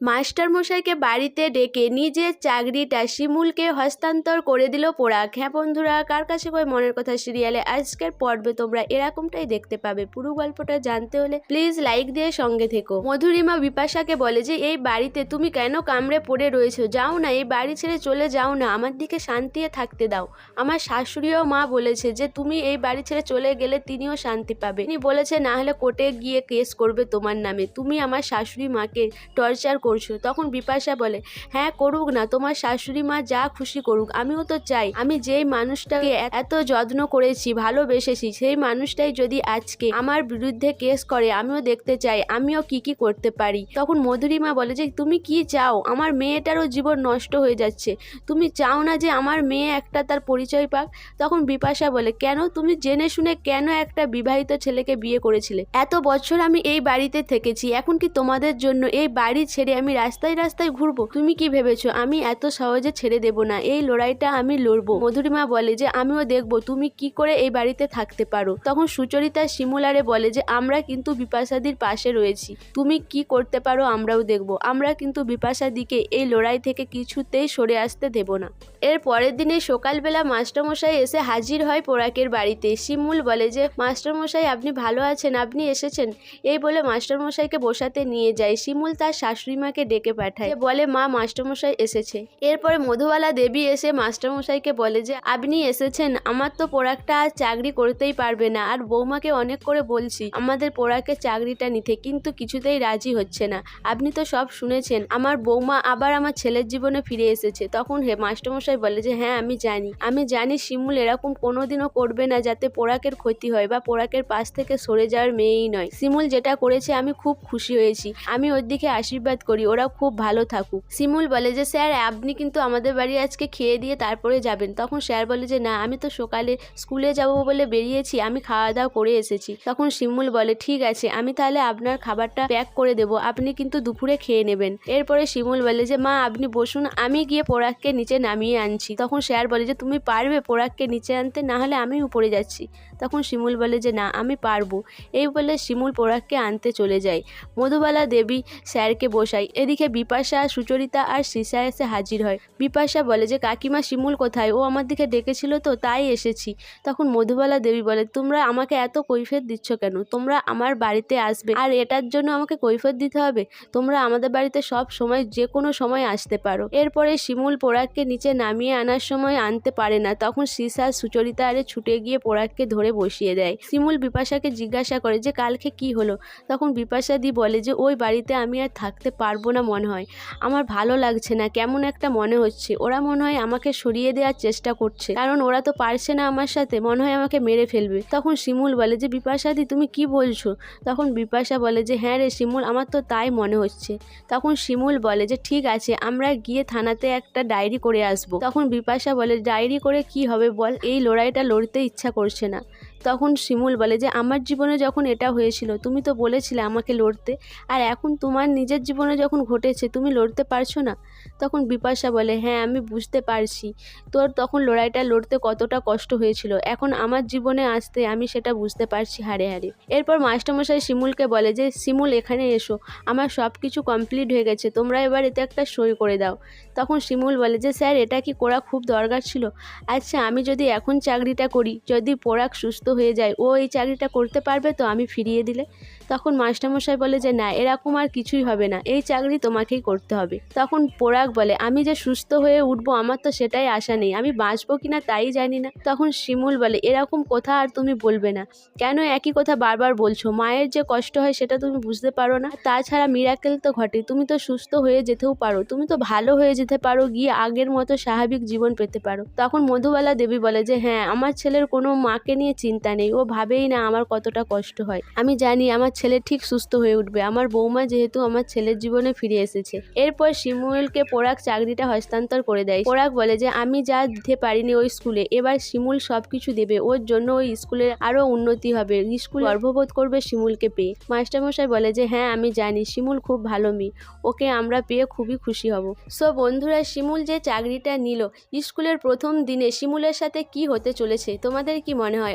Master মশাইকে বাড়িতে ডেকে নিজের চাকরিটা শিমুলকে হস্তান্তর করে দিল পোড়াক। হ্যাঁ বন্ধুরা, কার কাছে কই মনের কথা সিরিয়ালে? আজকের পর্বে তোমরা এরকমটাই দেখতে পাবে। পুরো গল্পটা জানতে হলে প্লিজ লাইক দিয়ে সঙ্গে থেকো। মধুরিমা বিপাশাকে বলে যে, এই বাড়িতে তুমি কেন কামড়ে পড়ে রয়েছো? যাও না, এই বাড়ি ছেড়ে চলে যাও না। আমার দিকে শান্তিতে থাকতে দাও। আমার শাশুড়িও মা বলেছে যে, তুমি এই বাড়ি ছেড়ে চলে গেলে তিনিও শান্তি পাবে। তিনি বলেছে, না হলে কোর্টে গিয়ে কেস করবে তোমার নামে। তুমি আমার শাশুড়ি মাকে টর্চার করছ তখন বিপাশা বলে হ্যাঁ করুক না, তোমার শাশুড়ি মা যা খুশি করুক, আমিও তো চাই। আমি যেই মানুষটাকে এত যত্ন করেছি, ভালোবেসেছি, সেই মানুষটাই যদি আজকে আমার বিরুদ্ধে কেস করে, আমিও দেখতে চাই, আমিও কি কি করতে পারি? তখন মধুরিমা বলে, যে তুমি কি চাও? আমার মেয়েটারও জীবন নষ্ট হয়ে যাচ্ছে। তুমি চাও না যে আমার মেয়ে একটা তার পরিচয় পাক? তখন বিপাশা বলে, কেন? তুমি জেনে শুনে কেন একটা বিবাহিত ছেলেকে বিয়ে করেছিলে? এত বছর আমি এই বাড়িতে থেকেছি, এখন কি তোমাদের জন্য এই বাড়ি ছেড়ে আমি রাস্তায় রাস্তায় ঘুরবো। তুমি কি ভেবেছো? আমি এত সহজে ছেড়ে দেব না। এই লড়াইটা আমি লড়বো। মধুরিমা বলে যে, আমিও দেখব তুমি কি করে এই বাড়িতে থাকতে পারো। তখন সুচরিতা শিমুলারে বলে যে, আমরা কিন্তু বিপাশাদির পাশে রয়েছি। তুমি কি করতে পারো আমরাও দেখব। আমরা কিন্তু বিপাশাদিকে এই লড়াই থেকে কিছুতেই সরে আসতে দেব না। এর পরের দিনে সকালবেলা মাস্টারমশাই এসে হাজির হয় পোড়াকের বাড়িতে। শিমুল বলে যে, মাস্টারমশাই, আপনি ভালো আছেন? আপনি এসেছেন? এই বলে মাস্টারমশাইকে বসাতে নিয়ে যায়। শিমুল তার শাশুড়ি মাকে ডেকে পাঠায়। বলে, মা, মাস্টারমশাই এসেছে। এরপরে মধুবালা দেবী এসে মাস্টারমশাইকে বলে যে, আপনি এসেছেন? আমার তো পোড়াকটা আর চাকরি করতেই পারবে না। আর বৌমাকে অনেক করে বলছি, আমাদের পোড়াকের চাকরিটা নিতে, কিন্তু কিছুতেই রাজি হচ্ছে না। আপনি তো সব শুনেছেন। আমার বৌমা আবার আমার ছেলের জীবনে ফিরে এসেছে। তখন হে মাস্টারমশাই বলে যে হ্যাঁ আমি জানি। আমি জানি শিমুল এরকম কোনোদিনও করবে না যাতে পোড়াকের ক্ষতি হয় বা পোড়াকের পাশ থেকে সরে যাওয়ার মেয়েই নয়। শিমুল যেটা করেছে, আমি খুব খুশি হয়েছি। আমি ওর দিকে আশীর্বাদ করি, ওরা খুব ভালো থাকুক। শিমুল বলে যে, স্যার, আপনি কিন্তু আমাদের বাড়ি আজকে খেয়ে দিয়ে তারপরে যাবেন। তখন স্যার বলে যে, না, আমি তো সকালে স্কুলে যাব বলে বেরিয়েছি, আমি খাওয়া দাওয়া করে এসেছি। তখন শিমুল বলে, ঠিক আছে, আমি তাহলে আপনার খাবারটা প্যাক করে দেবো, আপনি কিন্তু দুপুরে খেয়ে নেবেন। এরপরে শিমুল বলে যে, মা, আপনি বসুন, আমি গিয়ে পোড়াককে নিচে নামিয়ে আনছি। তখন স্যার বলে যে, তুমি পারবে পোড়াককে নিচে আনতে? না হলে আমি উপরে যাচ্ছি। তখন শিমুল বলে যে, না, আমি পারব। এই বলে শিমুল পোড়াককে আনতে চলে যায়। মধুবালা দেবী স্যারকে বসাই এদিকে বিপাশা, সুচরিতা আর সিসা এসে হাজির হয়। বিপাশা বলে যে, কাকিমা শিমুল কোথায়? ও আমার দিকে ডেকেছিল তো, তাই এসেছি। তখন মধুবালা দেবী বলে, তোমরা আমাকে এত কৈফিয়ত দিচ্ছ কেন? তোমরা আমার বাড়িতে আসবে, আর এটার জন্য আমাকে কৈফিয়ত দিতে হবে? তোমরা আমাদের বাড়িতে সব সময় যে কোনো সময় আসতে পারো। এরপরে শিমুল পোড়াককে নিচে নামিয়ে আনার সময় আনতে পারে না। তখন সিসা সুচরিতা আরে ছুটে গিয়ে পোড়াককে ধরে বসিয়ে দেয়। শিমুল বিপাশাকে জিজ্ঞাসা করে যে, কালকে কি হলো? তখন বিপাশা দি বলে যে, ওই বাড়িতে আমি আর থাকতে পারব না মনে হয়। আমার ভালো লাগছে না। কেমন একটা মনে হচ্ছে। ওরা মনে হয় আমাকে সরিয়ে দেওয়ার চেষ্টা করছে। কারণ ওরা তো পারছে না আমার সাথে। মনে হয় আমাকে মেরে ফেলবে। তখন শিমুল বলে যে, বিপাশাদি, তুমি কি বলছো? তখন বিপাশা বলে যে হ্যাঁ রে শিমুল, আমার তো তাই মনে হচ্ছে। তখন শিমুল বলে যে, ঠিক আছে, আমরা গিয়ে থানাতে একটা ডায়েরি করে আসব। তখন বিপাশা বলে ডায়েরি করে কি হবে বল? এই লড়াইটা লড়তে ইচ্ছা করছে না। তখন শিমুল বলে যে, আমার জীবনে যখন এটা হয়েছিল, তুমি তো বলেছিলে আমাকে লড়তে, আর এখন তোমার নিজের জীবনে যখন ঘটেছে, তুমি লড়তে পারছ না? তখন বিপাশা বলে হ্যাঁ আমি বুঝতে পারছি। তোর তখন লড়াইটা লড়তে কতটা কষ্ট হয়েছিল। এখন আমার জীবনে আসতে আমি সেটা বুঝতে পারছি হারে হারে এরপর মাস্টারমশাই শিমুলকে বলে যে, শিমুল, এখানে এসো। আমার সব কিছু কমপ্লিট হয়ে গেছে। তোমরা এবার এতে একটা সই করে দাও। তখন শিমুল বলে যে, স্যার, এটা কি করা খুব দরকার ছিল? আচ্ছা আমি যদি এখন চাকরিটা করি, যদি পোড়াক সুস্থ হয়ে যায়। ও এই চাকরিটা করতে পারবে তো আমি ফিরিয়ে দিলে। তখন মাস্টারমশাই বলে যে, না, এরকম আর কিছুই হবে না। এই চাকরি তোমাকেই করতে হবে। তখন পোড়াক বলে, আমি যে সুস্থ হয়ে উঠবো, আমার তো সেটাই আশা নেই। আমি বাঁচবো কিনা তাই জানি না। তখন শিমুল বলে, এরকম কথা আর তুমি বলবে না। কেন একই কথা বারবার বলছো? মায়ের যে কষ্ট হয় সেটা তুমি বুঝতে পারো না। তাছাড়া মিরাকেল তো ঘটে। তুমি তো সুস্থ হয়ে যেতেও পারো। তুমি তো ভালো হয়ে যেতে পারো, গিয়ে আগের মতো স্বাভাবিক জীবন পেতে পারো। তখন মধুবালা দেবী বলে যে হ্যাঁ আমার ছেলের কোনো মাকে নিয়ে চিন্তা নেই, ও ভাবেই না আমার কতটা কষ্ট হয়। আমি জানি আমার ছেলে ঠিক সুস্থ হয়ে উঠবে। আমার বৌমা যেহেতু আমার ছেলের জীবনে ফিরে এসেছে। এরপর শিমুলকে পোড়াক চাকরিটা হস্তান্তর করে দেয়। পোড়াক বলে যে, আমি যা দিতে পারিনি ওই স্কুলে, এবার শিমুল সব কিছু দেবে। ওর জন্য ওই স্কুলের আরও উন্নতি হবে। স্কুল গর্ববোধ করবে শিমুলকে পেয়ে। মাস্টারমশাই বলে যে হ্যাঁ আমি জানি, শিমুল খুব ভালো মেয়ে। ওকে আমরা পেয়ে খুবই খুশি হব। সো বন্ধুরা, শিমুল যে চাকরিটা নিল, স্কুলের প্রথম দিনে শিমুলের সাথে কি হতে চলেছে, তোমাদের কি মনে হয়?